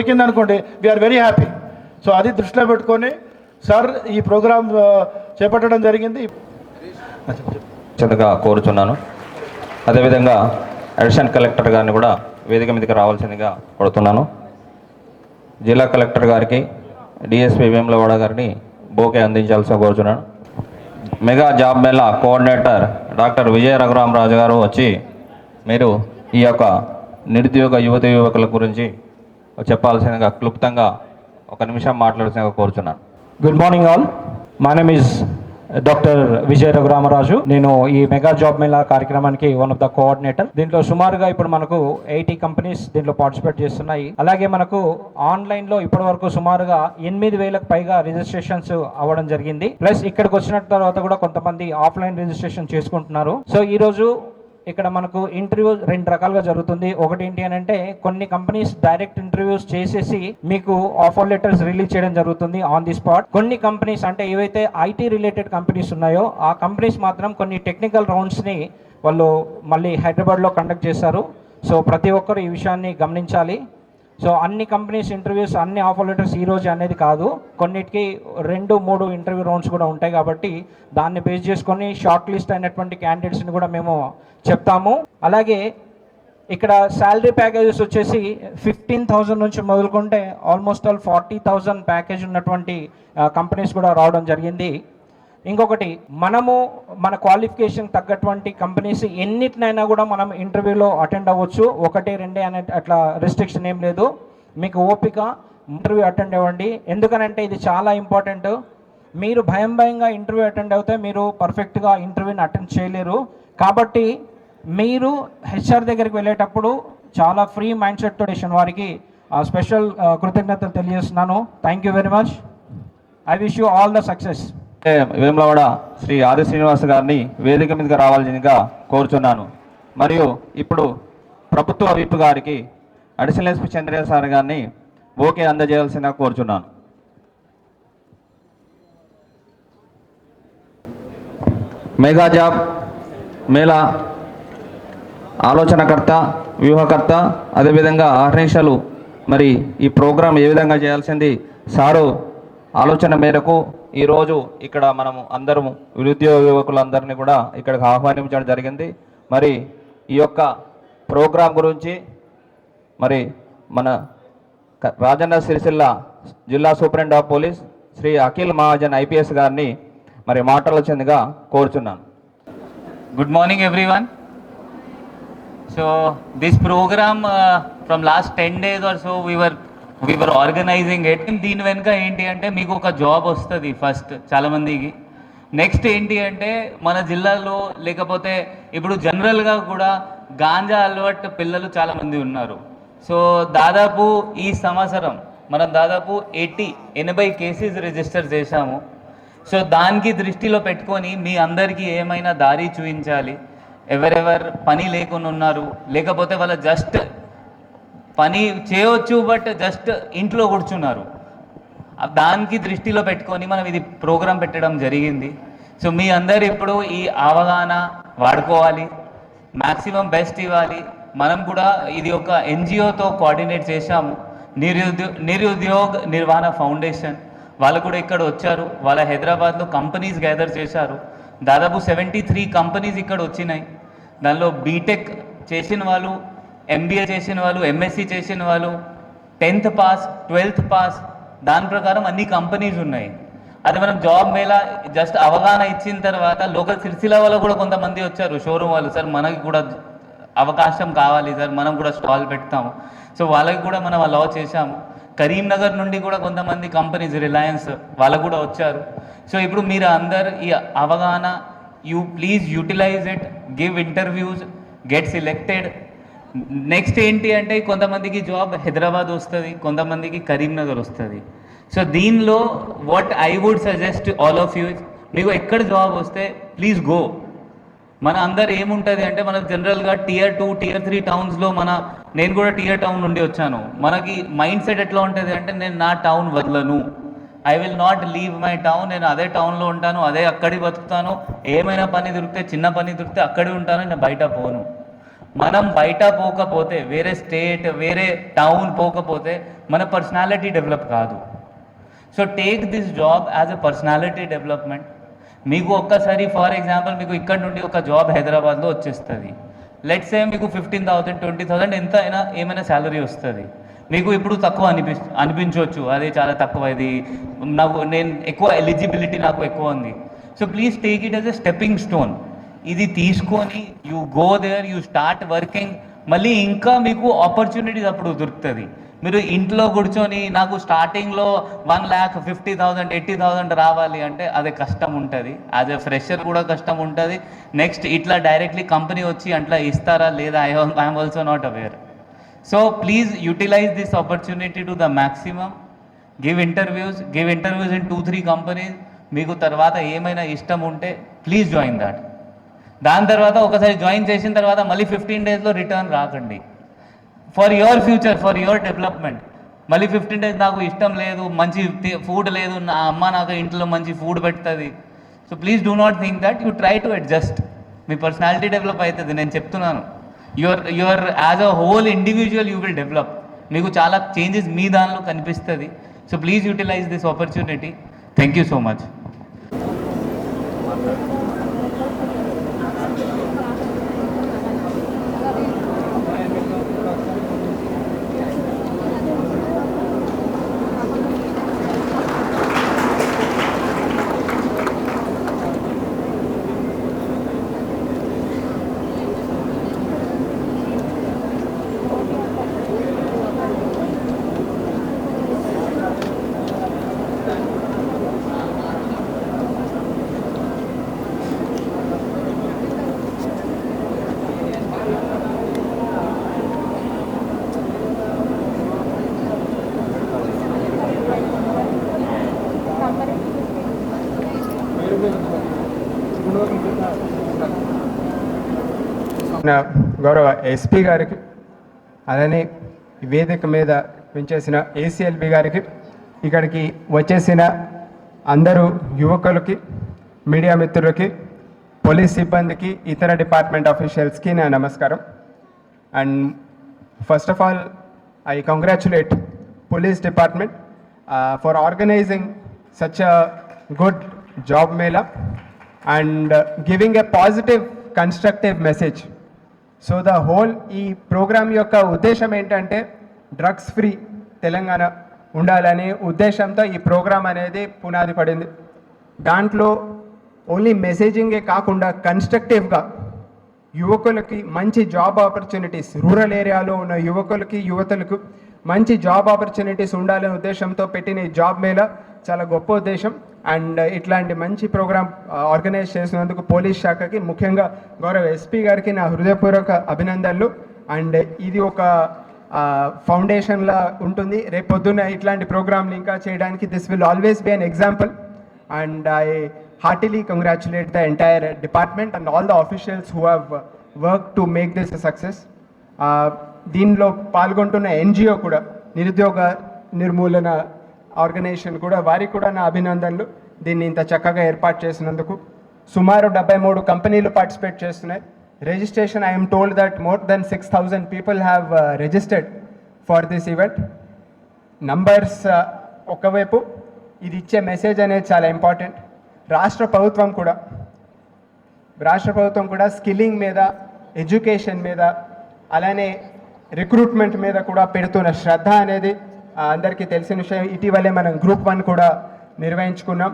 దొరికింది అనుకోండి we are very happy so అది దృష్టిలో పెట్టుకొని సార్ ఈ ప్రోగ్రామ్ చేపట్టడం జరిగింది. చక్కగా కోరుచున్నాను. అదేవిధంగా అడిషనల్ కలెక్టర్ గారిని కూడా వేదిక మీదకి రావాల్సిందిగా కోరుతున్నాను. జిల్లా కలెక్టర్ గారికి డిఎస్పి వేములవాడ గారిని బోకే అందించాల్సి కోరుచున్నాను. Mega job mela coordinator doctor Vijaya Raghuramaraju garu వచ్చి మీరు ఈ యొక్క నిరుద్యోగ యువత యువకుల గురించి చెప్పాల్సిందిగా క్లుప్తంగా ఒక నిమిషం మాట్లాడాల్సిందిగా కోరుచున్నాను. Good morning all my name is doctor Vijaya Raghuramaraju నేను ఈ మెగా జాబ్ మేళా కార్యక్రమానికి వన్ ఆఫ్ ద కోఆర్డినేటర్ దీంట్లో సుమారుగా ఇప్పుడు మనకు ఎయిటీ కంపెనీస్ దీంట్లో పార్టిసిపేట్ చేస్తున్నాయి. అలాగే మనకు ఆన్లైన్లో ఇప్పటి వరకు సుమారుగా ఎనిమిది వేలకు పైగా రిజిస్ట్రేషన్స్ అవ్వడం జరిగింది. ప్లస్ ఇక్కడికి వచ్చిన తర్వాత కూడా కొంతమంది ఆఫ్లైన్ రిజిస్ట్రేషన్ చేసుకుంటున్నారు. సో ఈ రోజు ఇక్కడ మనకు ఇంటర్వ్యూ రెండు రకాలుగా జరుగుతుంది. ఒకటి ఏంటి అని అంటే కొన్ని కంపెనీస్ డైరెక్ట్ ఇంటర్వ్యూస్ చేసేసి మీకు ఆఫర్ లెటర్స్ రిలీజ్ చేయడం జరుగుతుంది ఆన్ ది స్పాట్. కొన్ని కంపెనీస్ అంటే ఏవైతే ఐటీ రిలేటెడ్ కంపెనీస్ ఉన్నాయో ఆ కంపెనీస్ మాత్రం కొన్ని టెక్నికల్ రౌండ్స్ని వాళ్ళు మళ్ళీ హైదరాబాద్లో కండక్ట్ చేస్తారు సో ప్రతి ఒక్కరు ఈ విషయాన్ని గమనించాలి. సో అన్ని కంపెనీస్ ఇంటర్వ్యూస్ అన్ని ఆఫర్ లెటర్స్ ఈ రోజు అనేది కాదు. కొన్నిటికి రెండు మూడు ఇంటర్వ్యూ రౌండ్స్ కూడా ఉంటాయి కాబట్టి దాన్ని బేస్ చేసుకొని షార్ట్ లిస్ట్ అయినటువంటి క్యాండిడేట్స్ని కూడా మేము చెప్తాము. అలాగే ఇక్కడ శాలరీ ప్యాకేజెస్ వచ్చేసి ఫిఫ్టీన్ థౌజండ్ నుంచి మొదలుకుంటే almost all forty thousand package ఉన్నటువంటి కంపెనీస్ కూడా రావడం జరిగింది. ఇంకొకటి మనము మన క్వాలిఫికేషన్ తగ్గటువంటి కంపెనీస్ ఎన్నిటినైనా కూడా మనం ఇంటర్వ్యూలో అటెండ్ అవ్వచ్చు. ఒకటి రెండే అనే అట్లా రెస్ట్రిక్షన్ ఏం లేదు. మీకు ఓపిక ఇంటర్వ్యూ అటెండ్ అవ్వండి. ఎందుకనంటే ఇది చాలా ఇంపార్టెంట్ మీరు భయం భయంగా ఇంటర్వ్యూ అటెండ్ అవుతే మీరు పర్ఫెక్ట్గా ఇంటర్వ్యూని అటెండ్ చేయలేరు. కాబట్టి మీరు హెచ్ఆర్ దగ్గరికి వెళ్ళేటప్పుడు చాలా ఫ్రీ మైండ్ సెట్తో చేసిన వారికి స్పెషల్ కృతజ్ఞతలు తెలియజేస్తున్నాను. Thank you very much I wish you all the success Vemulawada Shri Adi Srinivas గారిని వేదిక మీదకి రావాల్సిందిగా కోరుచున్నాను. మరియు ఇప్పుడు ప్రభుత్వ విప్ గారికి అడిషనల్ ఎస్పీ చంద్రయ్య సార్ గారిని ఓకే అందజేయాల్సిందిగా కోరుచున్నాను. మెగా జాబ్ మేళా ఆలోచనకర్త వ్యూహకర్త అదేవిధంగా ఆహ్నిషాలు మరి ఈ ప్రోగ్రాం ఏ విధంగా చేయాల్సింది? సారు ఆలోచన మేరకు ఈరోజు ఇక్కడ మనము అందరం నిరుద్యోగ యువకులందరినీ కూడా ఇక్కడికి ఆహ్వానించడం జరిగింది మరి ఈ యొక్క ప్రోగ్రాం గురించి మరి మన రాజన్న సిరిసిల్ల జిల్లా superintendent of police Shri Akhil Mahajan IPS గారిని మరి మాట్లాడాల్సిందిగా కోరుచున్నాను Good morning, everyone. So this program uh, from last 10 days or so we we are organizing were దీని వెనుక ఏంటి అంటే మీకు ఒక జాబ్ వస్తుంది ఫస్ట్ చాలా మందికి నెక్స్ట్ ఏంటి అంటే మన జిల్లాలో లేకపోతే ఇప్పుడు జనరల్గా కూడా గాంజా అలవాటు పిల్లలు చాలామంది ఉన్నారు. సో దాదాపు ఈ సంవత్సరం మనం దాదాపు ఎయిటీ ఎనభై కేసెస్ రిజిస్టర్ చేశాము. సో దానికి దృష్టిలో పెట్టుకొని మీ అందరికీ ఏమైనా దారి చూపించాలి. ఎవరెవరు పని లేకుండా ఉన్నారు. లేకపోతే వాళ్ళ జస్ట్ పని చేయవచ్చు బట్ జస్ట్ ఇంట్లో కూర్చున్నారు. దానికి దృష్టిలో పెట్టుకొని మనం ఇది ప్రోగ్రాం పెట్టడం జరిగింది. సో మీ అందరు ఇప్పుడు ఈ అవగాహన వాడుకోవాలి. మ్యాక్సిమం బెస్ట్ ఇవ్వాలి. మనం కూడా ఇది ఒక ఎన్జిఓతో కోఆర్డినేట్ చేశాము. నిరుద్యో నిరుద్యోగ్ నిర్వహణ ఫౌండేషన్ వాళ్ళు కూడా ఇక్కడ వచ్చారు. వాళ్ళ హైదరాబాద్లో కంపెనీస్ గ్యాదర్ చేశారు. దాదాపు సెవెంటీ త్రీ కంపెనీస్ ఇక్కడ వచ్చినాయి. దానిలో బీటెక్ చేసిన వాళ్ళు ఎంబీఏ చేసిన వాళ్ళు ఎంఎస్సీ చేసిన వాళ్ళు టెన్త్ పాస్ ట్వెల్త్ పాస్ దాని ప్రకారం అన్ని కంపెనీస్ ఉన్నాయి. అది మనం జాబ్ మేళ జస్ట్ అవగాహన ఇచ్చిన తర్వాత లోకల్ సిరిసిల వాళ్ళు కూడా కొంతమంది వచ్చారు. షోరూమ్ వాళ్ళు సార్ మనకి కూడా అవకాశం కావాలి సార్ మనం కూడా స్టాల్ పెడతాము. సో వాళ్ళకి కూడా మనం అలా చేశాము. కరీంనగర్ నుండి కూడా కొంతమంది కంపెనీస్ రిలయన్స్ వాళ్ళు కూడా వచ్చారు. సో ఇప్పుడు మీరు అందరు ఈ అవగాహన you please utilize it give interviews get selected next ఏంటి అంటే కొంతమందికి జాబ్ హైదరాబాద్ వస్తుంది కొంతమందికి కరీంనగర్ వస్తుంది. సో దీనిలో what I would suggest all of you మీకు ఎక్కడ జాబ్ వస్తే ప్లీజ్ గో మన అందరు ఏముంటుంది అంటే మనకు జనరల్గా టియర్ టూ టియర్ త్రీ టౌన్స్లో మన నేను కూడా టియర్ టౌన్ నుండి వచ్చాను. మనకి మైండ్ సెట్ ఎట్లా ఉంటుంది అంటే నేను నా టౌన్ వదలను. I will not leave my town నేను అదే టౌన్లో ఉంటాను అదే అక్కడికి బతుకుతాను. ఏమైనా పని దొరికితే చిన్న పని దొరికితే అక్కడే ఉంటాను నేను బయట పోను. మనం బయట పోకపోతే వేరే స్టేట్ వేరే టౌన్ పోకపోతే మన పర్సనాలిటీ డెవలప్ కాదు. So take this job as a personality development మీకు ఒక్కసారి ఫర్ ఎగ్జాంపుల్ మీకు ఇక్కడ నుండి ఒక జాబ్ హైదరాబాద్లో వచ్చేస్తుంది. లెట్స్ ఏ మీకు ఫిఫ్టీన్ థౌసండ్ ట్వంటీ థౌసండ్ ఎంత అయినా ఏమైనా శాలరీ వస్తుంది. మీకు ఇప్పుడు తక్కువ అనిపి అనిపించవచ్చు. అదే చాలా తక్కువ ఇది. నాకు నేను ఎక్కువ ఎలిజిబిలిటీ నాకు ఎక్కువ ఉంది. So please take it as a stepping stone ఇది తీసుకొని you go there you start working మళ్ళీ ఇంకా మీకు ఆపర్చునిటీస్ అప్పుడు దొరుకుతుంది. మీరు ఇంట్లో కూర్చొని నాకు స్టార్టింగ్లో one lakh fifty thousand eighty thousand రావాలి అంటే అది కష్టం ఉంటుంది. యాజ్ ఎ ఫ్రెషర్ కూడా కష్టం ఉంటుంది. నెక్స్ట్ ఇట్లా డైరెక్ట్లీ కంపెనీ వచ్చి అట్లా ఇస్తారా లేదా? I I'm also not aware so please utilize this opportunity to the maximum give interviews give interviews in two three companies మీకు తర్వాత ఏమైనా ఇష్టం ఉంటే ప్లీజ్ జాయిన్ దాట్ దాని తర్వాత ఒకసారి జాయిన్ చేసిన తర్వాత మళ్ళీ ఫిఫ్టీన్ డేస్లో రిటర్న్ రాకండి. For your future for your development మళ్ళీ ఫిఫ్టీన్ డేస్ నాకు ఇష్టం లేదు మంచి ఫుడ్ లేదు నా అమ్మ నాకు ఇంట్లో మంచి ఫుడ్ పెడుతుంది. So please do not think that you try to adjust me personality develop అవుతుంది నేను చెప్తున్నాను. Your your as a whole individual you will develop మీకు చాలా చేంజెస్ మీ దానిలో కనిపిస్తుంది. So please utilize this opportunity thank you so much నా గౌరవ ఎస్పీ గారికి అలానే వేదిక మీద పెంచేసిన ఏసీఎల్బి గారికి ఇక్కడికి వచ్చేసిన అందరూ యువకులకి మీడియా మిత్రులకి పోలీస్ సిబ్బందికి ఇతర డిపార్ట్మెంట్ ఆఫీషియల్స్కి నా నమస్కారం. And first of all I congratulate police department for organizing such a good job mela and giving a positive constructive message. So the whole ఈ ప్రోగ్రామ్ యొక్క ఉద్దేశం ఏంటంటే డ్రగ్స్ ఫ్రీ తెలంగాణ ఉండాలనే ఉద్దేశంతో ఈ ప్రోగ్రామ్ అనేది పునాది పడింది. దాంట్లో ఓన్లీ మెసేజింగే కాకుండా కన్స్ట్రక్టివ్గా యువకులకి మంచి జాబ్ ఆపర్చునిటీస్ రూరల్ ఏరియాలో ఉన్న యువకులకి యువతలకు మంచి జాబ్ ఆపర్చునిటీస్ ఉండాలనే ఉద్దేశంతో పెట్టిన ఈ జాబ్ మేళ చాలా గొప్ప ఉద్దేశం. అండ్ ఇట్లాంటి మంచి ప్రోగ్రామ్ ఆర్గనైజ్ చేసినందుకు పోలీస్ శాఖకి ముఖ్యంగా గౌరవ ఎస్పీ గారికి నా హృదయపూర్వక అభినందనలు. అండ్ ఇది ఒక ఫౌండేషన్లా ఉంటుంది. రేపొద్దున ఇట్లాంటి ప్రోగ్రాంలు ఇంకా చేయడానికి this will always be an example. And I heartily congratulate the entire department and all the officials who have work to make this success. దీనిలో పాల్గొంటున్న ఎన్జిఓ కూడా నిరుద్యోగ నిర్మూలన ఆర్గనైజేషన్ కూడా వారికి కూడా నా అభినందనలు. దీన్ని ఇంత చక్కగా ఏర్పాటు చేసినందుకు. సుమారు డెబ్బై మూడు కంపెనీలు పార్టిసిపేట్ చేస్తున్నాయి. Registration I'm told that more than six thousand people have registered for this event numbers ఒకవైపు ఇది ఇచ్చే మెసేజ్ అనేది చాలా ఇంపార్టెంట్ రాష్ట్ర ప్రభుత్వం కూడా రాష్ట్ర ప్రభుత్వం కూడా స్కిల్లింగ్ మీద ఎడ్యుకేషన్ మీద అలానే రిక్రూట్మెంట్ మీద కూడా పెడుతున్న శ్రద్ధ అనేది అందరికీ తెలిసిన విషయం ఇటీవలే మనం గ్రూప్ వన్ కూడా నిర్వహించుకున్నాం.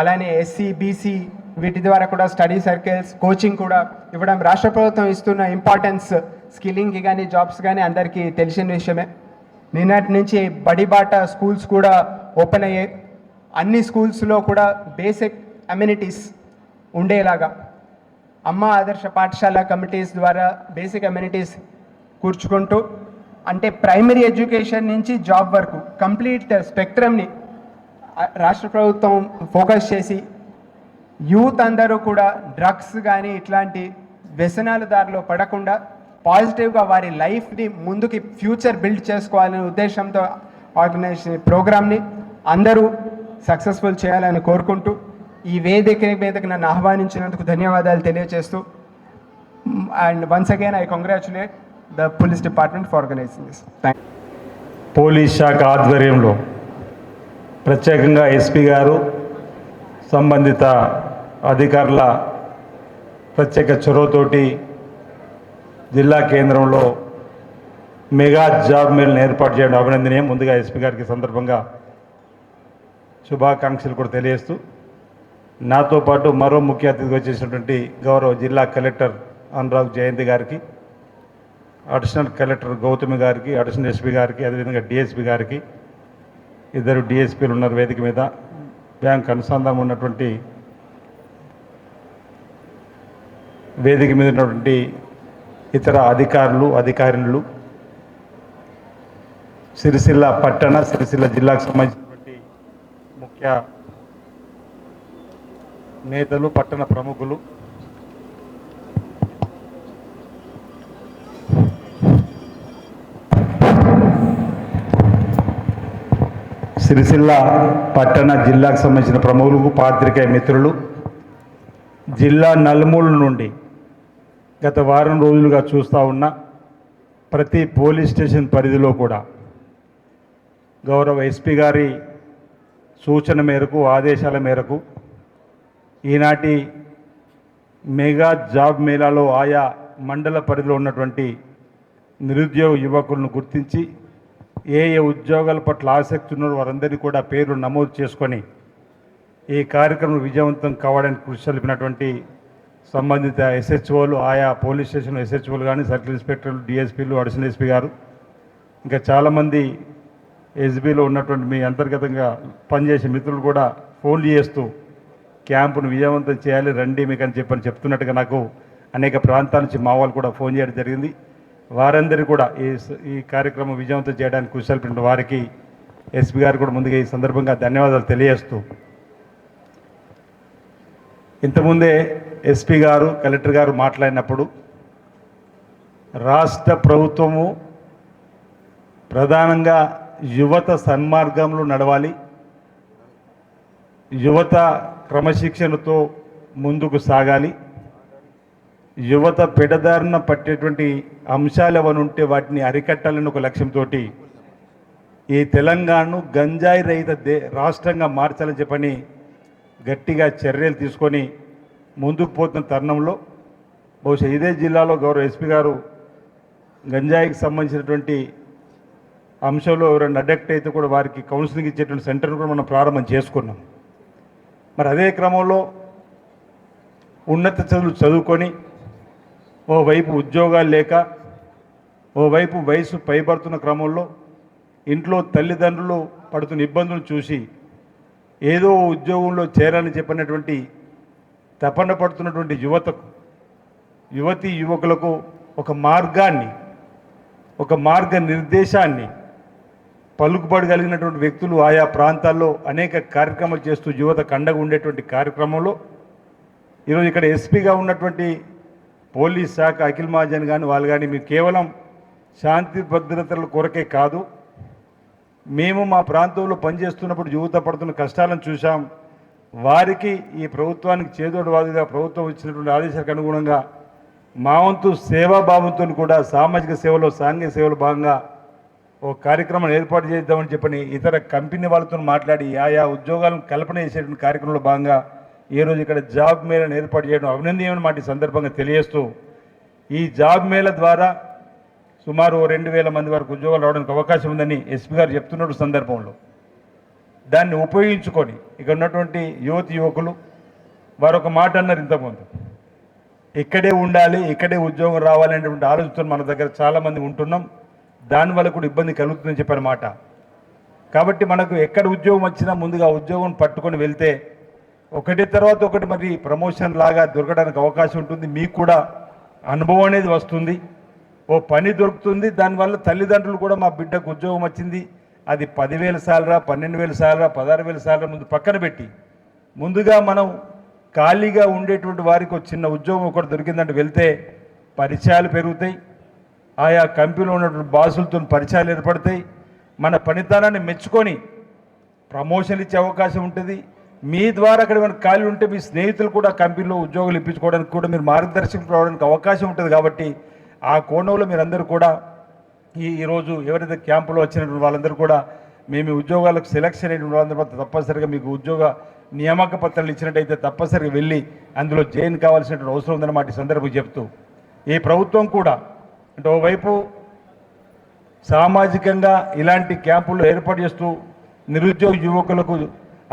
అలానే ఎస్సీ బీసీ వీటి ద్వారా కూడా స్టడీ సర్కిల్స్ కోచింగ్ కూడా ఇవ్వడం రాష్ట్ర ప్రభుత్వం ఇస్తున్న ఇంపార్టెన్స్ స్కిల్లింగ్కి కానీ జాబ్స్ కానీ అందరికీ తెలిసిన విషయమే. నిన్నటి నుంచి బడిబాట స్కూల్స్ కూడా ఓపెన్ అయ్యాయి. అన్ని స్కూల్స్లో కూడా బేసిక్ అమ్యూనిటీస్ ఉండేలాగా. అమ్మ ఆదర్శ పాఠశాల కమిటీస్ ద్వారా బేసిక్ అమ్యూనిటీస్ కూర్చుకుంటూ అంటే ప్రైమరీ ఎడ్యుకేషన్ నుంచి జాబ్ వరకు కంప్లీట్ స్పెక్ట్రమ్ని రాష్ట్ర ప్రభుత్వం ఫోకస్ చేసి యూత్ అందరూ కూడా డ్రగ్స్ కానీ ఇట్లాంటి వ్యసనాల దారిలో పడకుండా పాజిటివ్గా వారి లైఫ్ని ముందుకి ఫ్యూచర్ బిల్డ్ చేసుకోవాలనే ఉద్దేశంతో ఆర్గనైజేషన్ ప్రోగ్రామ్ని అందరూ సక్సెస్ఫుల్ చేయాలని కోరుకుంటూ ఈ వేదిక మీదకి నన్ను ఆహ్వానించినందుకు ధన్యవాదాలు తెలియజేస్తూ and once again I congratulate the police department for organizing this thank police శాఖ ఆధ్వర్యంలో ప్రత్యేకంగా ఎస్పీ గారు సంబంధిత అధికారుల ప్రత్యేక చొరవతోటి జిల్లా కేంద్రంలో మెగా జాబ్ మేళను ఏర్పాటు చేయడం అభినందనీయం. ముందుగా ఎస్పీ గారికి సందర్భంగా శుభాకాంక్షలు కూడా తెలియజేస్తూ నాతో పాటు మరో ముఖ్య అతిథిగా వచ్చేసినటువంటి గౌరవ జిల్లా కలెక్టర్ అనురాగ్ జయంతి గారికి అడిషనల్ కలెక్టర్ గౌతమి గారికి అడిషనల్ ఎస్పీ గారికి అదేవిధంగా డిఎస్పీ గారికి ఇద్దరు డిఎస్పీలు ఉన్నారు వేదిక మీద. బ్యాంక్ అనుసంధానం ఉన్నటువంటి వేదిక మీద ఉన్నటువంటి ఇతర అధికారులు అధికారులు సిరిసిల్ల పట్టణ సిరిసిల్ల జిల్లాకు సంబంధించినటువంటి ముఖ్య నేతలు పట్టణ ప్రముఖులు సిరిసిల్ల పట్టణ జిల్లాకు సంబంధించిన ప్రముఖులకు పాత్రికేయ మిత్రులు జిల్లా నలుమూల నుండి గత వారం రోజులుగా చూస్తూ ఉన్న ప్రతి పోలీస్ స్టేషన్ పరిధిలో కూడా గౌరవ ఎస్పీ గారి సూచన మేరకు ఆదేశాల మేరకు ఈనాటి మెగా జాబ్ మేళాలో ఆయా మండల పరిధిలో ఉన్నటువంటి నిరుద్యోగ యువకులను గుర్తించి ఏ ఏ ఉద్యోగాల పట్ల ఆసక్తి ఉన్నారో వారందరినీ కూడా పేర్లు నమోదు చేసుకొని ఈ కార్యక్రమం విజయవంతం కావడానికి కృషి తెలిపినటువంటి సంబంధిత ఎస్హెచ్ఓలు ఆయా పోలీస్ స్టేషన్ ఎస్హెచ్ఓలు కానీ సర్కిల్ ఇన్స్పెక్టర్లు డిఎస్పీలు అడిషనల్ ఎస్పీ గారు ఇంకా చాలామంది ఎస్బీలో ఉన్నటువంటి మీ అంతర్గతంగా పనిచేసే మిత్రులు కూడా ఫోన్లు చేస్తూ క్యాంపును విజయవంతం చేయాలి రండి మీకు అని చెప్పని చెప్తున్నట్టుగా నాకు అనేక ప్రాంతాల నుంచి మా వాళ్ళు కూడా ఫోన్ చేయడం జరిగింది. వారందరూ కూడా ఈ ఈ కార్యక్రమం విజయవంతం చేయడానికి కృషి తెలిపిన వారికి ఎస్పీ గారు కూడా ముందుగా ఈ సందర్భంగా ధన్యవాదాలు తెలియజేస్తూ ఇంతకుముందే ఎస్పీ గారు కలెక్టర్ గారు మాట్లాడినప్పుడు రాష్ట్ర ప్రభుత్వము ప్రధానంగా యువత సన్మార్గంలో నడవాలి యువత క్రమశిక్షణతో ముందుకు సాగాలి యువత పెడదారిన పట్టేటువంటి అంశాలు ఏమైనా ఉంటే వాటిని అరికట్టాలని ఒక లక్ష్యంతో ఈ తెలంగాణను గంజాయి రహిత దే రాష్ట్రంగా మార్చాలని చెప్పని గట్టిగా చర్యలు తీసుకొని ముందుకు పోతున్న తరుణంలో బహుశా ఇదే జిల్లాలో గౌరవ ఎస్పీ గారు గంజాయికి సంబంధించినటువంటి అంశంలో ఎవరైనా అడెక్ట్ అయితే కూడా వారికి కౌన్సిలింగ్ ఇచ్చేటువంటి సెంటర్ను కూడా మనం ప్రారంభం చేసుకున్నాం. మరి అదే క్రమంలో ఉన్నత చదువులు చదువుకొని ఓవైపు ఉద్యోగాలు లేక ఓవైపు వయసు పైబడుతున్న క్రమంలో ఇంట్లో తల్లిదండ్రులు పడుతున్న ఇబ్బందులు చూసి ఏదో ఉద్యోగంలో చేరాలని చెప్పినటువంటి తపన పడుతున్నటువంటి యువతకు యువతి యువకులకు ఒక మార్గాన్ని ఒక మార్గ నిర్దేశాన్ని పలుకుబడగలిగినటువంటి వ్యక్తులు ఆయా ప్రాంతాల్లో అనేక కార్యక్రమాలు చేస్తూ యువత కండగా ఉండేటువంటి కార్యక్రమంలో ఈరోజు ఇక్కడ ఎస్పీగా ఉన్నటువంటి పోలీస్ శాఖ అఖిల్ మహాజన్ కానీ వాళ్ళు కానీ మీరు కేవలం శాంతి భద్రతల కొరకే కాదు. మేము మా ప్రాంతంలో పనిచేస్తున్నప్పుడు యువత పడుతున్న కష్టాలను చూసాం వారికి ఈ ప్రభుత్వానికి చేదోడువాదుగా ప్రభుత్వం ఇచ్చినటువంటి ఆదేశాలకు అనుగుణంగా మా వంతు సేవాభావంతో కూడా సామాజిక సేవలో సాంఘిక సేవలో భాగంగా ఓ కార్యక్రమం ఏర్పాటు చేద్దామని చెప్పని ఇతర కంపెనీ వాళ్ళతో మాట్లాడి ఆయా ఉద్యోగాలను కల్పన చేసేటువంటి కార్యక్రమంలో భాగంగా ఈ రోజు ఇక్కడ జాబ్ మేళను ఏర్పాటు చేయడం అభినందనీయమైన మాట సందర్భంగా తెలియజేస్తూ ఈ జాబ్ మేళ ద్వారా సుమారు ఓ రెండు వేల మంది వరకు ఉద్యోగాలు రావడానికి అవకాశం ఉందని ఎస్పీ గారు చెప్తున్న సందర్భంలో. దాన్ని ఉపయోగించుకొని ఇక్కడ ఉన్నటువంటి యువతి యువకులు వారొక మాట అన్నారు ఇంతకుముందు. ఇక్కడే ఉండాలి ఇక్కడే ఉద్యోగం రావాలనేటువంటి ఆలోచన మన దగ్గర చాలామంది ఉంటున్నాం. దానివల్ల కూడా ఇబ్బంది కలుగుతుందని చెప్పారు మాట. కాబట్టి మనకు ఎక్కడ ఉద్యోగం వచ్చినా ముందుగా ఉద్యోగం పట్టుకొని వెళ్తే ఒకటి తర్వాత ఒకటి మరి ప్రమోషన్ లాగా దొరకడానికి అవకాశం ఉంటుంది. మీకు కూడా అనుభవం అనేది వస్తుంది. ఓ పని దొరుకుతుంది. దానివల్ల తల్లిదండ్రులు కూడా మా బిడ్డకు ఉద్యోగం వచ్చింది. అది పదివేల సాలరా పన్నెండు వేల సాలరా పదహారు వేల సాలరా ముందు పక్కన పెట్టి ముందుగా మనం ఖాళీగా ఉండేటువంటి వారికి ఒక చిన్న ఉద్యోగం ఒకటి దొరికిందంటే వెళ్తే పరిచయాలు పెరుగుతాయి. ఆయా కంపెనీలో ఉన్నటువంటి బాసులతో పరిచయాలు ఏర్పడతాయి. మన పనితనాన్ని మెచ్చుకొని ప్రమోషన్ ఇచ్చే అవకాశం ఉంటుంది. మీ ద్వారా అక్కడ ఏమైనా ఖాళీ ఉంటే మీ స్నేహితులు కూడా కంపెనీలో ఉద్యోగాలు ఇప్పించుకోవడానికి కూడా మీరు మార్గదర్శకం రావడానికి అవకాశం ఉంటుంది కాబట్టి ఆ కోణంలో మీరందరూ కూడా ఈ ఈరోజు ఎవరైతే క్యాంపులో వచ్చినటువంటి వాళ్ళందరూ కూడా మేము ఉద్యోగాలకు సెలెక్షన్ అయిన వాళ్ళందరూ తప్పనిసరిగా మీకు ఉద్యోగ నియామక పత్రాలు ఇచ్చినట్టయితే తప్పనిసరిగా వెళ్ళి అందులో జైన్ కావాల్సినటువంటి అవసరం ఉందన్నమాట ఈ సందర్భం చెప్తూ. ఈ ప్రభుత్వం కూడా అంటే ఓవైపు సామాజికంగా ఇలాంటి క్యాంపులు ఏర్పాటు చేస్తూ నిరుద్యోగ యువకులకు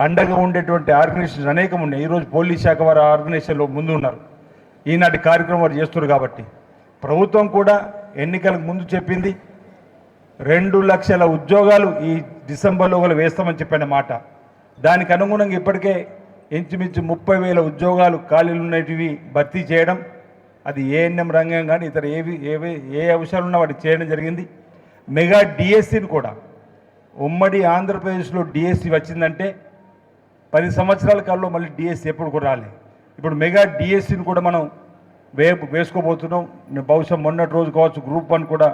అండగా ఉండేటువంటి ఆర్గనైజేషన్స్ అనేకం ఉన్నాయి. ఈరోజు పోలీస్ శాఖ వారు ఆర్గనైజేషన్లో ముందు ఉన్నారు. ఈనాటి కార్యక్రమం వారు చేస్తున్నారు కాబట్టి ప్రభుత్వం కూడా ఎన్నికలకు ముందు చెప్పింది రెండు లక్షల ఉద్యోగాలు ఈ డిసెంబర్లో గల వేస్తామని చెప్పిన మాట. దానికి అనుగుణంగా ఇప్పటికే ఇంచుమించు ముప్పై వేల ఉద్యోగాలు ఖాళీలు ఉన్నటివి భర్తీ చేయడం అది ఏఎన్ఎం రంగం కానీ ఇతర ఏవి ఏవి ఏ అంశాలు ఉన్నా వాటి చేయడం జరిగింది. మెగా డిఎస్సిని కూడా ఉమ్మడి ఆంధ్రప్రదేశ్లో డిఎస్సి వచ్చిందంటే పది సంవత్సరాల కాలంలో మళ్ళీ డిఎస్సి ఎప్పుడు కూడా రాలే. ఇప్పుడు మెగా డిఎస్సిని కూడా మనం వే వేసుకోబోతున్నాం. బహుశా మొన్నటి రోజు కావచ్చు గ్రూప్ వన్ కూడా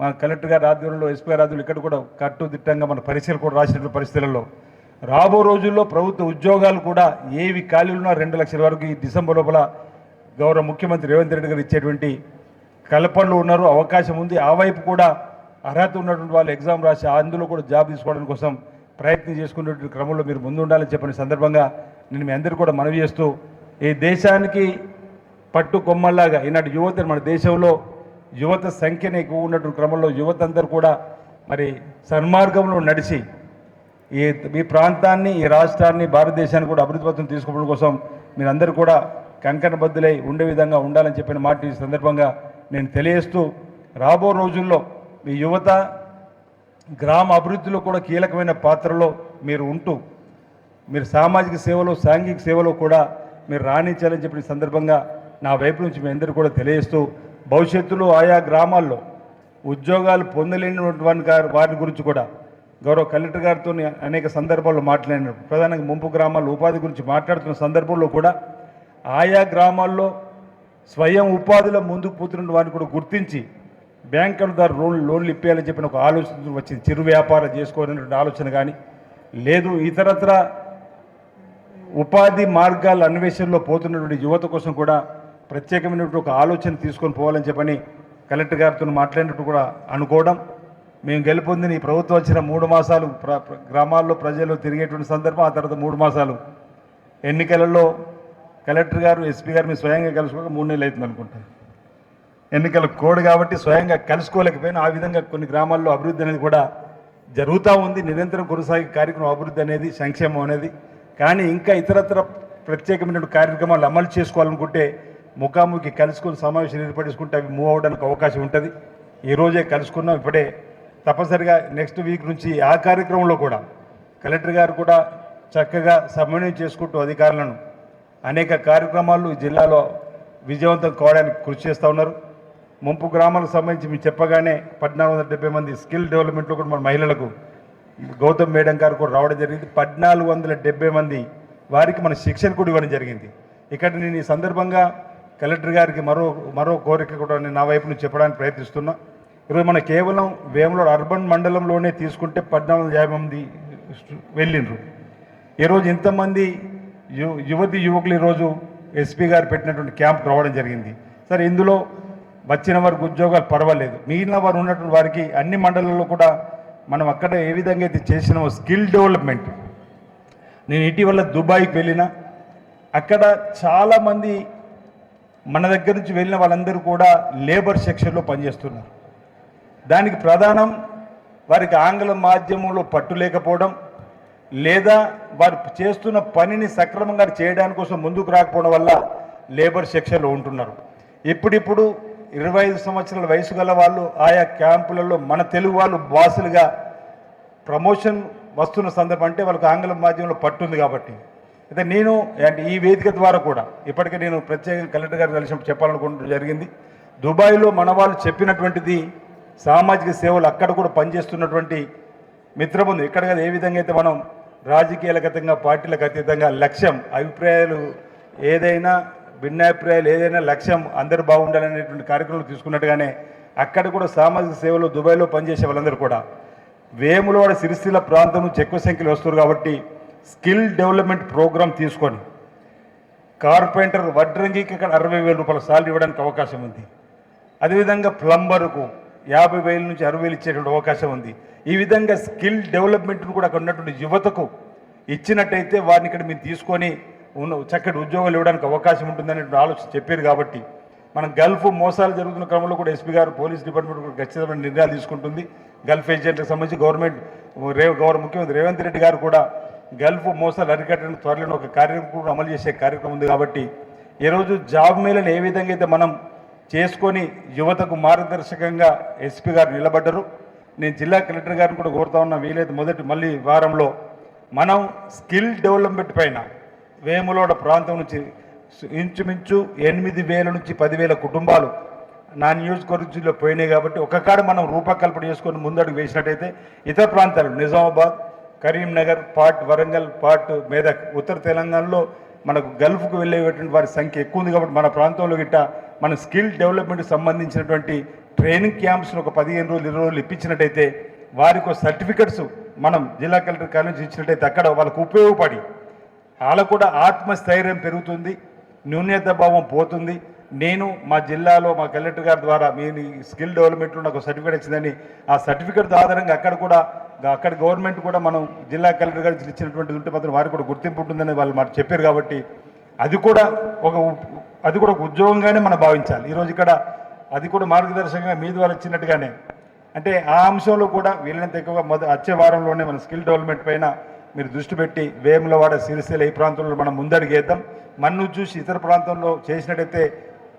మా కలెక్టర్ గారి ఆధ్వర్యంలో ఎస్పీ గారి ఆధ్వర్యంలో ఇక్కడ కూడా కట్టుదిట్టంగా మన పరీక్షలు కూడా రాసినటువంటి పరిస్థితులలో. రాబో రోజుల్లో ప్రభుత్వ ఉద్యోగాలు కూడా ఏవి ఖాళీలు ఉన్నా రెండు లక్షల వరకు ఈ డిసెంబర్ లోపల గౌరవ ముఖ్యమంత్రి రేవంత్ రెడ్డి గారు ఇచ్చేటువంటి కల్పనలు ఉన్నారు. అవకాశం ఉంది. ఆ వైపు కూడా అర్హత ఉన్నటువంటి వాళ్ళు ఎగ్జామ్ రాసి అందులో కూడా జాబ్ తీసుకోవడం కోసం ప్రయత్నం చేసుకునేటువంటి క్రమంలో మీరు ముందు ఉండాలని చెప్పిన సందర్భంగా నేను మీ అందరికీ కూడా మనవి చేస్తూ ఈ దేశానికి పట్టు కొమ్మల్లాగా ఈనాటి యువత మన దేశంలో యువత సంఖ్యను ఎక్కువ ఉన్నటువంటి క్రమంలో యువత అందరూ కూడా మరి సన్మార్గంలో నడిచి ఈ ఈ ప్రాంతాన్ని ఈ రాష్ట్రాన్ని భారతదేశాన్ని కూడా అభివృద్ధి పత్రం తీసుకోవడం కోసం మీరందరూ కూడా కంకణబద్దులై ఉండే విధంగా ఉండాలని చెప్పిన మాట ఈ సందర్భంగా నేను తెలియజేస్తూ రాబో రోజుల్లో మీ యువత గ్రామ అభివృద్ధిలో కూడా కీలకమైన పాత్రలో మీరు ఉంటూ మీరు సామాజిక సేవలో సాంఘిక సేవలో కూడా మీరు రాణించాలని చెప్పిన సందర్భంగా నా వైపు నుంచి మీ అందరూ కూడా తెలియజేస్తూ భవిష్యత్తులో ఆయా గ్రామాల్లో ఉద్యోగాలు పొందలేనటువంటి వారి గారి- వారి గురించి కూడా గౌరవ కలెక్టర్ గారితో అనేక సందర్భాల్లో మాట్లాడిన ప్రధానంగా ముంపు గ్రామాల్లో ఉపాధి గురించి మాట్లాడుతున్న సందర్భంలో కూడా ఆయా గ్రామాల్లో స్వయం ఉపాధిలో ముందుకు పోతున్న వారిని కూడా గుర్తించి బ్యాంకుల ద్వారా లోన్ లోన్లు ఇప్పేయాలని చెప్పిన ఒక ఆలోచన వచ్చింది. చిరు వ్యాపారం చేసుకోవాలనేటువంటి ఆలోచన కానీ లేదు ఇతరత్ర ఉపాధి మార్గాల అన్వేషణలో పోతున్నటువంటి యువత కోసం కూడా ప్రత్యేకమైనటువంటి ఒక ఆలోచన తీసుకొని పోవాలని చెప్పని కలెక్టర్ గారితో మాట్లాడినట్టు కూడా అనుకోవడం. మేము గెలుపొందిన ఈ ప్రభుత్వం వచ్చిన మూడు మాసాలు ప్ర గ్రామాల్లో ప్రజలు తిరిగేటువంటి సందర్భం ఆ తర్వాత మూడు మాసాలు ఎన్నికలలో కలెక్టర్ గారు ఎస్పీ గారు మీ స్వయంగా కలుసుకోక మూడు నెలలు అవుతుంది అనుకుంటాను ఎన్నికల కోడ్ కాబట్టి స్వయంగా కలుసుకోలేకపోయినా ఆ విధంగా కొన్ని గ్రామాల్లో అభివృద్ధి అనేది కూడా జరుగుతూ ఉంది. నిరంతరం కొనసాగే కార్యక్రమం అభివృద్ధి అనేది సంక్షేమం అనేది. కానీ ఇంకా ఇతరత్ర ప్రత్యేకమైన కార్యక్రమాలు అమలు చేసుకోవాలనుకుంటే ముఖాముఖి కలుసుకొని సమావేశం ఏర్పడేసుకుంటే అవి మూవ్ అవడానికి అవకాశం ఉంటుంది. ఈ రోజే కలుసుకున్నాం. ఇప్పుడే తప్పనిసరిగా నెక్స్ట్ వీక్ నుంచి ఆ కార్యక్రమంలో కూడా కలెక్టర్ గారు కూడా చక్కగా సమన్వయం చేసుకుంటూ అధికారులను అనేక కార్యక్రమాలు జిల్లాలో విజయవంతం కావడానికి కృషి చేస్తూ ఉన్నారు. ముంపు గ్రామాలకు సంబంధించి మీరు చెప్పగానే పద్నాలుగు వందల డెబ్బై మంది స్కిల్ డెవలప్మెంట్లో కూడా మన మహిళలకు గౌతమ్ మేడం గారు కూడా రావడం జరిగింది. పద్నాలుగు వందల డెబ్బై మంది వారికి మన శిక్షణ కూడా ఇవ్వడం జరిగింది. ఇక్కడ నేను ఈ సందర్భంగా కలెక్టర్ గారికి మరో మరో కోరిక కూడా నేను నా వైపు నుంచి చెప్పడానికి ప్రయత్నిస్తున్నా. ఈరోజు మన కేవలం వేములూరు అర్బన్ మండలంలోనే తీసుకుంటే పద్నాలుగు వందల యాభై మంది వెళ్ళిండ్రు. ఈరోజు ఇంతమంది యు యువతి యువకులు ఈరోజు ఎస్పీ గారు పెట్టినటువంటి క్యాంప్ రావడం జరిగింది. సరే ఇందులో వచ్చిన వారికి ఉద్యోగాలు పర్వాలేదు. మిగిలిన వారు ఉన్నటువంటి వారికి అన్ని మండలాల్లో కూడా మనం అక్కడ ఏ విధంగా అయితే చేసినామో స్కిల్ డెవలప్మెంట్. నేను ఇటీవల దుబాయ్కి వెళ్ళిన అక్కడ చాలామంది మన దగ్గర నుంచి వెళ్ళిన వాళ్ళందరూ కూడా లేబర్ సెక్షన్లో పనిచేస్తున్నారు. దానికి ప్రధానం వారికి ఆంగ్ల మాధ్యమంలో పట్టు లేకపోవడం లేదా వారు చేస్తున్న పనిని సక్రమంగా చేయడానికి కోసం ముందుకు రాకపోవడం వల్ల లేబర్ సెక్షన్లో ఉంటున్నారు. ఇప్పుడిప్పుడు ఇరవై ఐదు సంవత్సరాల వయసు గల వాళ్ళు ఆయా క్యాంపులలో మన తెలుగు వాళ్ళు బాసులుగా ప్రమోషన్ వస్తున్న సందర్భం అంటే వాళ్ళకి ఆంగ్ల మాధ్యమంలో పట్టుంది కాబట్టి. అయితే నేను అంటే ఈ వేదిక ద్వారా కూడా ఇప్పటికే నేను ప్రత్యేకంగా కలెక్టర్ గారు కలిసి చెప్పాలనుకుంటూ జరిగింది. దుబాయ్లో మన వాళ్ళు చెప్పినటువంటిది సామాజిక సేవలు అక్కడ కూడా పనిచేస్తున్నటువంటి మిత్రబంధు ఇక్కడ కదా ఏ విధంగా అయితే మనం రాజకీయాలకు అతీతంగా పార్టీలకు అతీతంగా లక్ష్యం అభిప్రాయాలు ఏదైనా భిన్నాభిప్రాయాలు ఏదైనా లక్ష్యం అందరూ బాగుండాలనేటువంటి కార్యక్రమాలు తీసుకున్నట్టుగానే అక్కడ కూడా సామాజిక సేవలు దుబాయ్లో పనిచేసే వాళ్ళందరూ కూడా వేములవాడ సిరిసిల ప్రాంతం నుంచి ఎక్కువ సంఖ్యలో వస్తారు కాబట్టి స్కిల్ డెవలప్మెంట్ ప్రోగ్రామ్ తీసుకొని కార్పెంటర్ వడ్రంగికి ఇక్కడ అరవై వేల రూపాయల సాలరీ ఇవ్వడానికి అవకాశం ఉంది. అదేవిధంగా ప్లంబర్కు యాభై వేల నుంచి అరవై వేలు ఇచ్చేటువంటి అవకాశం ఉంది. ఈ విధంగా స్కిల్ డెవలప్మెంట్ను కూడా అక్కడ ఉన్నటువంటి యువతకు ఇచ్చినట్టయితే వారిని ఇక్కడ మీరు తీసుకొని ఉన్న చక్కటి ఉద్యోగాలు ఇవ్వడానికి అవకాశం ఉంటుందని ఆలోచన చెప్పారు కాబట్టి మనం గల్ఫ్ మోసాలు జరుగుతున్న క్రమంలో కూడా ఎస్పీ గారు పోలీస్ డిపార్ట్మెంట్ కూడా ఖచ్చితమైన నిర్ణయాలు తీసుకుంటుంది. గల్ఫ్ ఏజెంట్లకు సంబంధించి గవర్నమెంట్ గవర్నమెంట్ గౌరవ ముఖ్యమంత్రి రేవంత్ రెడ్డి గారు కూడా గల్ఫ్ మోసాలు అరికట్టడానికి త్వరలో ఒక కార్యక్రమం కూడా అమలు చేసే కార్యక్రమం ఉంది కాబట్టి ఈరోజు జాబ్ మేళను ఏ విధంగా అయితే మనం చేసుకొని యువతకు మార్గదర్శకంగా ఎస్పీ గారు నిలబడ్డరు నేను జిల్లా కలెక్టర్ గారిని కూడా కోరుతా ఉన్నా వీలైతే మొదటి మళ్ళీ వారంలో మనం స్కిల్ డెవలప్మెంట్ పైన వేములోడ ప్రాంతం నుంచి ఇంచుమించు ఎనిమిది వేల నుంచి పదివేల కుటుంబాలు నా నియోజకవర్గంలో పోయినాయి కాబట్టి ఒక్కకాడ మనం రూపకల్పన చేసుకొని ముందడుగు వేసినట్టయితే ఇతర ప్రాంతాలు నిజామాబాద్ కరీంనగర్ పాట్ వరంగల్ పాట్ మేదక్ ఉత్తర తెలంగాణలో మనకు గల్ఫ్కు వెళ్ళేటువంటి వారి సంఖ్య ఎక్కువ ఉంది కాబట్టి మన ప్రాంతంలో గిట్ట మన స్కిల్ డెవలప్మెంట్కి సంబంధించినటువంటి ట్రైనింగ్ క్యాంప్స్ను ఒక పదిహేను రోజులు ఇరవై రోజులు ఇప్పించినట్టయితే వారికి సర్టిఫికెట్స్ మనం జిల్లా కలెక్టర్ కాలేజ్ ఇచ్చినట్టయితే అక్కడ వాళ్ళకు ఉపయోగపడి వాళ్ళకు కూడా ఆత్మస్థైర్యం పెరుగుతుంది న్యూన్యత భావం పోతుంది. నేను మా జిల్లాలో మా కలెక్టర్ గారి ద్వారా మీ స్కిల్ డెవలప్మెంట్లో నాకు సర్టిఫికేట్ ఇచ్చిందని ఆ సర్టిఫికేట్ ఆధారంగా అక్కడ కూడా అక్కడ గవర్నమెంట్ కూడా మనం జిల్లా కలెక్టర్ గారు ఇచ్చినటువంటి ఉంటే మాత్రం వారికి కూడా గుర్తింపు ఉంటుందని వాళ్ళు మాట చెప్పారు కాబట్టి అది కూడా ఒక అది కూడా ఒక ఉద్యోగంగానే మనం భావించాలి. ఈరోజు ఇక్కడ అది కూడా మార్గదర్శకంగా మీ ద్వారా ఇచ్చినట్టుగానే. అంటే ఆ అంశంలో కూడా వీలైనంత ఎక్కువగా మొద వచ్చే వారంలోనే మన స్కిల్ డెవలప్మెంట్ పైన మీరు దృష్టి పెట్టి వేములవాడ సిరిసిల్ల ఈ ప్రాంతంలో మనం ముందడుగేద్దాం. మన్ను చూసి ఇతర ప్రాంతంలో చేసినట్టయితే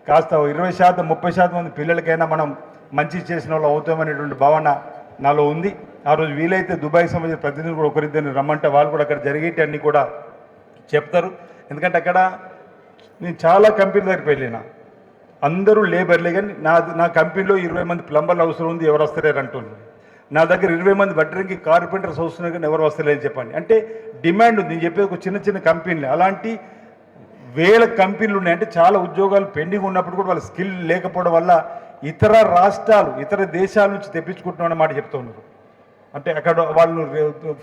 కాస్త ఇరవై శాతం ముప్పై శాతం మంది పిల్లలకైనా మనం మంచి చేసిన వాళ్ళు అవుతామనేటువంటి భావన నాలో ఉంది. ఆ రోజు వీలైతే దుబాయ్ సంబంధించిన ప్రతినిధులు కూడా ఒకరిద్దరిని రమ్మంటే వాళ్ళు కూడా అక్కడ జరిగేటి కూడా చెప్తారు. ఎందుకంటే అక్కడ నేను చాలా కంపెనీ దగ్గరికి వెళ్ళిన. అందరూ లేబర్లే కానీ నా నా కంపెనీలో ఇరవై మంది ప్లంబర్లు అవసరం ఉంది ఎవరు వస్తలేరు అంటున్నారు నా దగ్గర ఇరవై మంది బట్టరింగ్కి కార్పెంటర్స్ వస్తున్నారు కానీ ఎవరు వస్తలేరు చెప్పండి. అంటే డిమాండ్ ఉంది. నేను చెప్పేది ఒక చిన్న చిన్న కంపెనీలు అలాంటి వేల కంపెనీలు ఉన్నాయి అంటే చాలా ఉద్యోగాలు పెండింగ్ ఉన్నప్పుడు కూడా వాళ్ళ స్కిల్ లేకపోవడం వల్ల ఇతర రాష్ట్రాలు ఇతర దేశాల నుంచి తెప్పించుకుంటున్నాం మాట చెప్తున్నారు. అంటే అక్కడ వాళ్ళు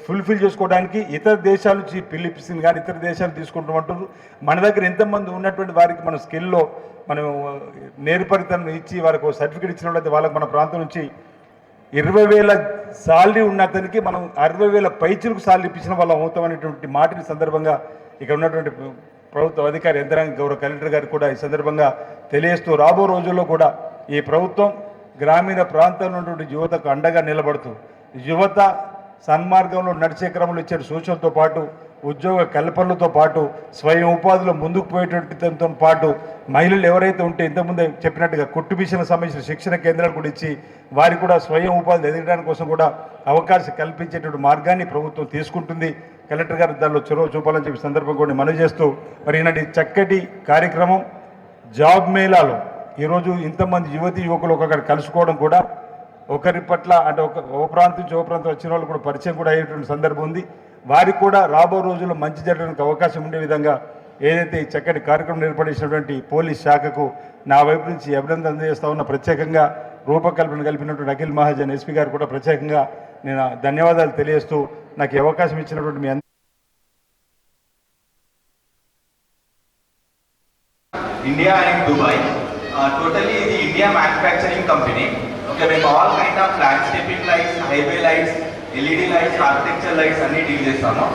ఫుల్ఫిల్ చేసుకోవడానికి ఇతర దేశాల నుంచి పిలిపిస్తుంది కానీ ఇతర దేశాలు తీసుకుంటామంటారు మన దగ్గర ఎంతమంది ఉన్నటువంటి వారికి మన స్కిల్లో మనం నేర్పరితనం ఇచ్చి వారికి సర్టిఫికేట్ ఇచ్చినట్లయితే వాళ్ళకి మన ప్రాంతం నుంచి ఇరవై వేల శాలరీ ఉన్న అతనికి మనం అరవై వేల పైచులకు శాలరీ ఇప్పించిన వాళ్ళం అవుతామనేటువంటి మాటని సందర్భంగా ఇక్కడ ఉన్నటువంటి ప్రభుత్వ అధికారి యంత్రాంగ గౌరవ కలెక్టర్ గారు కూడా ఈ సందర్భంగా తెలియజేస్తూ రాబో రోజుల్లో కూడా ఈ ప్రభుత్వం గ్రామీణ ప్రాంతంలో ఉన్నటువంటి యువతకు అండగా నిలబడుతూ యువత సన్మార్గంలో నడిచే క్రమంలో ఇచ్చే సూచనతో పాటు ఉద్యోగ కల్పనలతో పాటు స్వయం ఉపాధిలో ముందుకు పోయేటటువంటితో పాటు మహిళలు ఎవరైతే ఉంటే ఇంతకుముందే చెప్పినట్టుగా కుట్టు మిషన్కి సంబంధించిన శిక్షణ కేంద్రాలు కూడా ఇచ్చి వారికి కూడా స్వయం ఉపాధి ఎదగడానికి కోసం కూడా అవకాశం కల్పించేటువంటి మార్గాన్ని ప్రభుత్వం తీసుకుంటుంది. కలెక్టర్ గారు దానిలో చొరవ చూపాలని చెప్పి సందర్భం కూడా మనవి చేస్తూ మరి ఇలాంటి చక్కటి కార్యక్రమం జాబ్ మేళాలు ఈరోజు ఇంతమంది యువతి యువకులు ఒకరు కలుసుకోవడం కూడా ఒకరి పట్ల అంటే ఒక ఓ ప్రాంతం నుంచి ఓ ప్రాంతం వచ్చిన వాళ్ళు కూడా పరిచయం కూడా అయ్యేటువంటి సందర్భం ఉంది. వారికి కూడా రాబో రోజుల్లో మంచి జరగడానికి అవకాశం ఉండే విధంగా ఏదైతే ఈ చక్కటి కార్యక్రమం ఏర్పడేసినటువంటి పోలీస్ శాఖకు నా వైపు నుంచి అభినందన అందజేస్తా ఉన్న. ప్రత్యేకంగా రూపకల్పన కల్పినటువంటి అఖిల్ మహాజన్ ఎస్పీ గారు కూడా ప్రత్యేకంగా నేను ధన్యవాదాలు తెలియజేస్తూ నాకు అవకాశం ఇచ్చినటువంటి మీ ఇండియా అండ్ దుబాయ్. టోటలీ ఇది ఇండియా మ్యానుఫ్యాక్చరింగ్ కంపెనీ ఓకే మేము all kind of landscaping lights highway lights LED lights architecture lights అన్ని డీల్ చేస్తాము.